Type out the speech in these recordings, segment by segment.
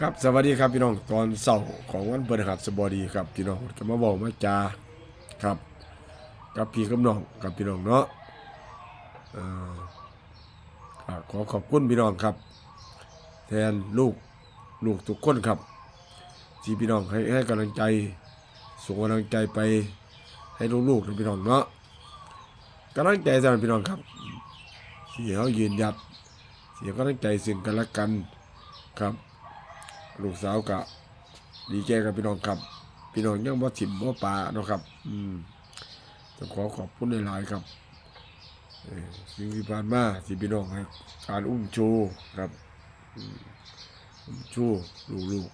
ครับสวัสดีครับพี่น้องตอนเสาร์ของวันพฤหัสบดีครับพี่น้องก็มาบอกมาจาครับกับพี่กับน้องกับพี่น้องเนาะขอขอบคุณพี่น้องครับ แทนลูกลูกทุกคนครับ ที่พี่น้องให้ให้กำลังใจส่งกำลังใจไปให้ลูกๆนะพี่น้องเนาะกำลังใจสำหรับพี่น้องครับที่เขายืนหยัดเสียกำลังใจซึ่งกันและกันครับ ลูกสาวกะดีใจกับพี่น้องครับ พี่น้องยังบ่ถิ่มบ่ป่าเนาะครับ อืมต้องขอขอบคุณหลายๆครับสิ่งที่ผ่านมาที่พี่น้องให้การอุ้มชูครับอุ้มชูลูก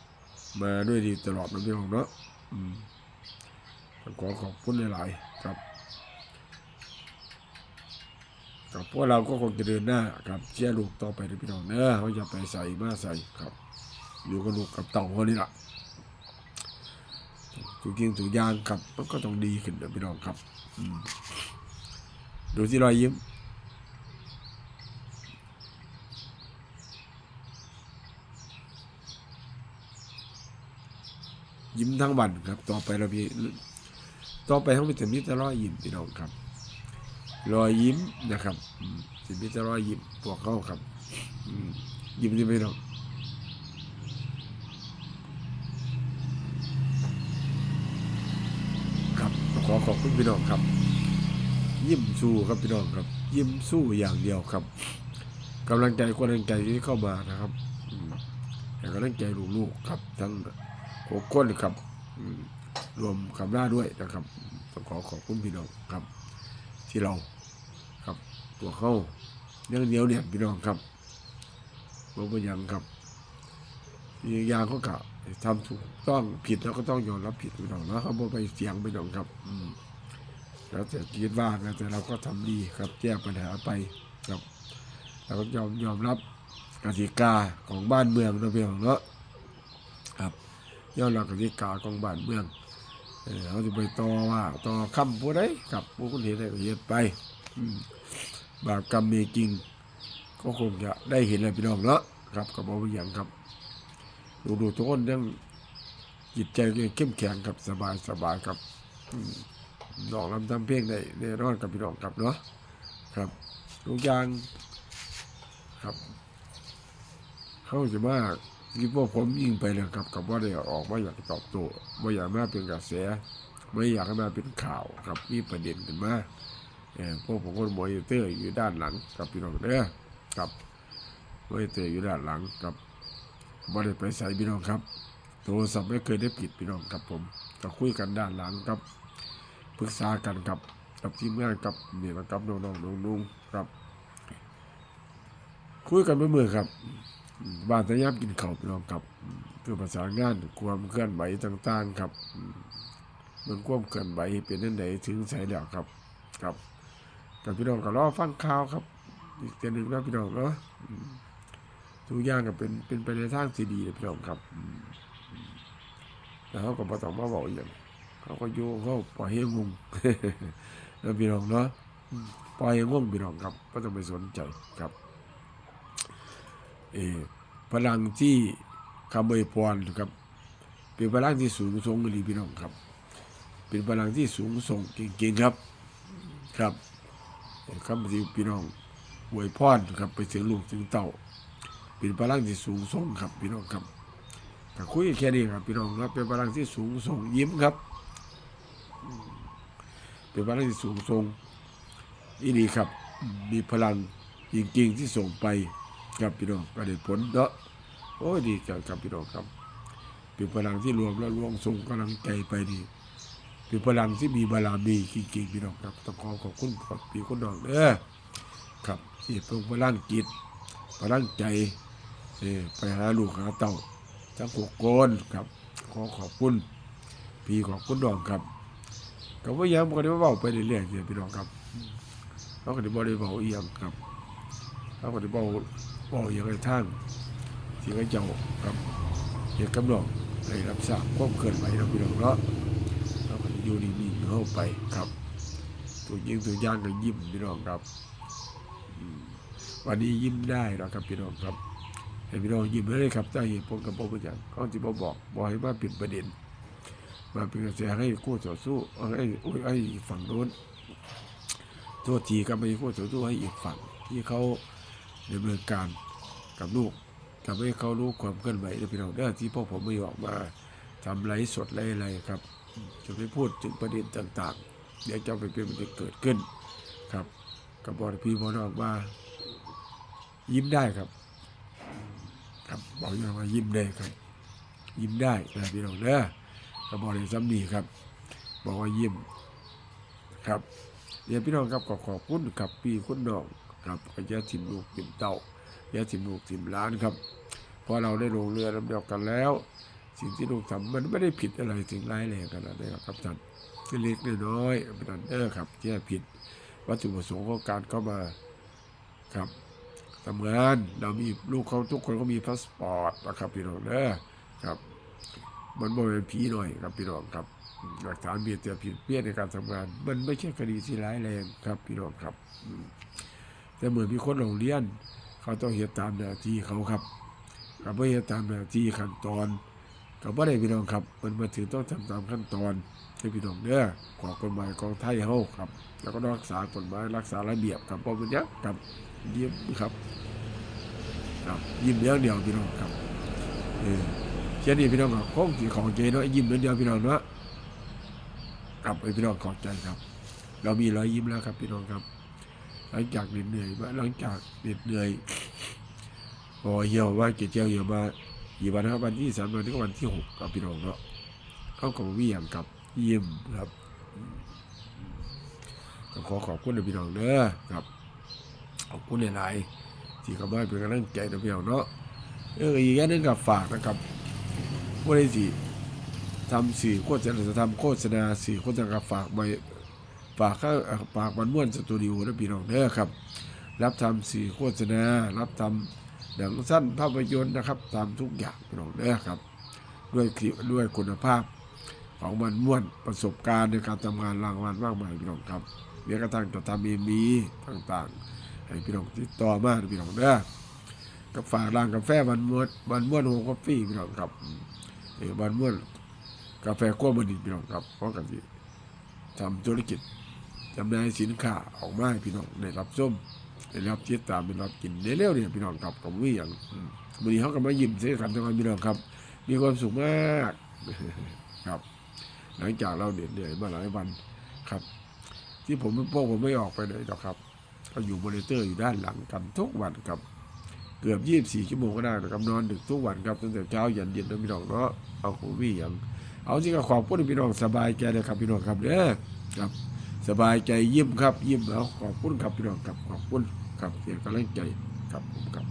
ๆมาด้วยดีตลอดนะพี่น้องเนาะอืมต้องขอขอบคุณหลายๆครับกับพวกเราก็คงจะเดินหน้าครับเชียร์ลูกต่อไปนะพี่น้องเนอะเขาอย่าไปใส่มาใส่ครับ อยู่กับลูกกับเต่าคนนี้ละถูกยิงถูกยางครับมันก็ต้องดีขึ้นนะพี่น้องครับดูที่รอยยิ้มยิ้มทั้งวันครับ ต่อไปเรามีต่อไปเขามีแต่มิตรรอยยิ้มพี่น้องครับ รอยยิ้มนะครับอืมสิมิตรรอยยิ้มพวกเขาครับยิ้มที่พี่น้อง ครับ ขอขอบคุณพี่น้องครับ ยิ้มสู้ครับพี่น้องครับ ยิ้มสู้อย่างเดียวครับกำลังใจคนกำลังใจที่เข้ามานะครับอืมแต่กำลังใจลูกๆครับ ทั้งหกคนครับรวมคำล่าด้วยนะครับต้องขอขอบคุณพี่น้องครับ ที่เราครับตัวเข้าเรื่องเดียวเนี่ยพี่น้องครับบ่เป็นหยังครับอีกอย่างเขากะ ทำถูกต้องผิดแล้วก็ต้องยอมรับผิดไปหน่อยนะเขาบอกไปเสียงไปหน่อยครับ อืมแล้วแต่คิดว่านะแต่เราก็ทำดีครับแก้ปัญหาไปครับเราก็ยอมยอมรับกติกาของบ้านเมืองนะพี่น้องเนาะครับยอมรับกติกาของบ้านเมืองเออเขาจะไปต่อว่าต่อคำผู้ใดครับผู้คนเห็นไรก็เห็นไปบาปกรรมมีจริง ก็คงจะได้เห็นเลยพี่น้องเนาะครับกับเอาอย่างครับ ดูดูทุกคนยังจิตใจยังเข้มแข็งครับสบายสบายครับอืมน้องลำทำเพลงได้แน่นอนกับพี่น้องครับเนาะครับทุกอย่างครับเข้าจะมากคิดว่าผมยิงไปเลยครับกับว่าได้ออกมาอยากตอบโต้ว่อยากมาเป็นกระแสไม่อยากมาเป็นข่าวครับมีประเด็นขึ้นมาเออพวกผมคนมอนิเตอร์อยู่ด้านหลังกับพี่น้องเด้อครับมอนิเตอร์อยู่ด้านหลังครับ บ่ได้ไปใส่พี่น้องครับ โทรศัพท์ไม่เคยได้ผิดพี่น้องครับผมก็คุยกันด้านหลังครับปรึกษากันครับกับทีมงานกับเนี่ยนะครับน้องๆนุ่งๆครับ คุยกันเมื่อมือครับบ้านตะยามกินข้าวพี่น้องครับอืมเพื่อประสานงานความเคลื่อนไหวต่างๆครับมันความเคลื่อนไหวเป็นนั่นไหนถึงใส่แล้วครับ ครับกับพี่น้องก็รอฟังข่าวครับ อีกเดือนหนึ่งนะพี่น้องเนาะ ทุกอย่างก็เป็นเป็นไปในทางที่ดีเลยพี่น้องครับแล้วเขาก็บ่ต้องมาบอกอย่างเขาก็อยู่เขาปล่อยให้งงแล้วพี่น้องเนาะปล่อยให้งงพี่น้องครับก็ต้องไปสนใจครับ เออพลังที่คำอวยพรครับ เป็นพลังที่สูงส่งเลยพี่น้องครับ เป็นพลังที่สูงส่งเก่งๆครับ ครับคำที่พี่น้องอวยพรครับไปถึงลูกถึงเต้า เป็นพลังที่สูงส่งครับ พี่น้องครับก็คุยแค่นี้ครับ พี่น้องครับเป็นพลังที่สูงส่งยิ้มครับ เป็นพลังที่สูงส่งอีนี่ครับ มีพลังจริงๆที่ส่งไปครับพี่น้องก็ได้ผลเนาะโอ้ดีจังครับพี่น้องครับเป็นพลังที่รวมแล้วรวมส่งกำลังใจไปดีเป็นพลังที่มีบารมีจริงๆพี่น้องครับต้องขอขอบคุณขอบพี่คุณน้องเด้อครับที่เพิ่งพลังจิตพลังใจ เอ่ไปหาลูกหาเต่าทั้งหกคนครับ ขอขอบคุณพี่ขอบคุณน้องครับก็ว่ายังก็ได้เว้าไปเรื่อยๆเนี่ยพี่น้องครับเขาก็ได้บ่ได้เว้าอีหยังครับเขาก็ได้เว้าเว้าอย่างไรทางที่เขาเจ้าครับเกี่ยวกับน้องได้รับทราบความเคลื่อนไหวของพี่น้องเนาะเขาก็อยู่นิ่งๆเข้าไปครับตัวยิงตัวย่างก็ยิ้มพี่น้องครับวันนี้ยิ้มได้แล้วครับพี่น้องครับ ให้พี่น้องยิ้มเลยครับใจเหตุผลกับผมเป็นอย่างเขาที่บอบอกบอกให้มาปิดประเด็น มาเป็นกระแสให้คู่ต่อสู้เอาให้โอ้ยไอ้ฝั่งโน้นโทษทีครับไม่คู่ต่อสู้ให้อีกฝั่งที่เขาดำเนินการกับลูกทำให้เขารู้ความเคลื่อนไหวในพี่น้องเด้อที่พวกผมไม่ออกมาทำไลฟ์สดไลฟ์อะไรครับจะไม่พูดถึงประเด็นต่างๆ เดี๋ยวจะไปเป็นมันจะเกิดขึ้นครับกับอกให้พี่บอลออกมายิ้มได้ครับ ครับ บอกอย่างว่ายิ้มได้ครับ ยิ้มได้นะพี่น้องเด้อก็บอกในซ้ำนีครับ บอกว่ายิ้มครับเดี๋ยวพี่น้องครับขอขอบคุณกับพี่คุณน้องครับก็จะถิ่มลูกถิ่มเต่าย่าถิ่มลูกถิ่มล้านครับพราะเราได้ลงเรือลำเดียวกันแล้ว สิ่งที่ลูกทำมันไม่ได้ผิดอะไรถึงร้ายแรงขนาดนี้นหรอกครับท่านที่เล็กน้อยเป็นอันเดอร์ครับที่ผิดวัตถุประสงค์ของการเข้ามาครับ ทำงานเรามีลูกเขาทุกคนก็มีพาสปอร์ตนะครับพี่น้องเด้อครับ มันบ่เป็นผีหน่อยครับพี่น้องครับหลักฐานเบียดเสียผิดเพี้ยนในการทำงาน มันไม่ใช่คดีที่ร้ายแรงครับพี่น้องครับ แต่เหมือนมีคนโรงเรียน เขาต้องเฮ็ดตามหน้าที่เขาครับเขาไม่เฮ็ดตามหน้าที่ขั้นตอนก็บ่ได้พี่น้องครับ มันมาถึงต้องทำตามขั้นตอนให้พี่น้องเด้อขอกฎหมายของไทยเฮาครับ แล้วก็รักษากฎหมายรักษาระเบียบครับบ่เป็นหยังครับ ยิ้มครับครับยิ้มอย่างเดียวพี่น้องครับเออเช่นนี้พี่น้องครับคงสิของใจเนาะยิ้มเหมือนเดียวพี่น้องเนาะครับไอพี่น้องขอบใจครับ เรามีรอยยิ้มแล้วครับพี่น้องครับ หลังจากเหนื่อยมาหลังจากเหนื่อยพอเหี่ยวว่าเกจียวเหี่ยวมากี่วันนะครับวันที่สามวันนี้ก็วันที่หกครับพี่น้องเนาะเข้าของวียงกับยิ้มครับขอขอบคุณพี่น้องเด้อครับ อบคุณหลายๆที่เข้ามาเป็นกำลังใจนะพี่น้องเนาะเอออีกอย่างนึงกับฝากนะครับว่าได้สิทำสื่อโฆษณาจะทำโฆษณาสื่อโฆษณากับฝากไปฝากข้าฝากมันม่วนสตูดิโอนะพี่น้องเด้อครับ รับทำสื่อโฆษณา รับทำหนังสั้นภาพยนตร์นะครับทำทุกอย่างพี่น้องเด้อครับ ด้วยคลิปด้วยคุณภาพของมันม่วนประสบการณ์ในการทำงานรางวัลมากมายพี่น้องครับแม้กระทั่งจะทำเอ็มีต่างๆ ให้พี่น้องติดต่อมาพี่น้องเด้อก็ฝากร้านกาแฟบันม่วนบันม่วนโฮมกาแฟพี่น้องครับเออบันม่วนกาแฟกั้วบันดิตพี่น้องครับเพราะกันที่ทำธุรกิจจำหน่ายสินค้าออกมาให้พี่น้องได้รับส้มได้รับติดตามได้รับกินเร็วๆเนี่ยพี่น้องครับกับวิ่งวันนี้เขาก็มายิ้มเสียกันทั้งวันพี่น้องครับ มีความสุขมากครับ หลังจากเราเหนื่อยมาหลายวันครับ ที่ผมพวกผมไม่ออกไปไหนหรอกครับ ก็อยู่มอนิเตอร์อยู่ด้านหลังกันทุกวันครับเกือบยี่บสี่ชั่วโมงก็ได้นะครับนอนดึกทุกวันครับตั้งแต่เช้ายันเย็นนะพี่น้องเนาะเอาของวี่อย่างเอาจริงก็ขอบคุณพี่น้องสบายใจนะครับพี่น้องครับเด้อครับ สบายใจยิ้มครับยิ้มแล้วขอบคุณครับพี่น้องครับขอบคุณครับเสียงกำลังใจครับผมครับ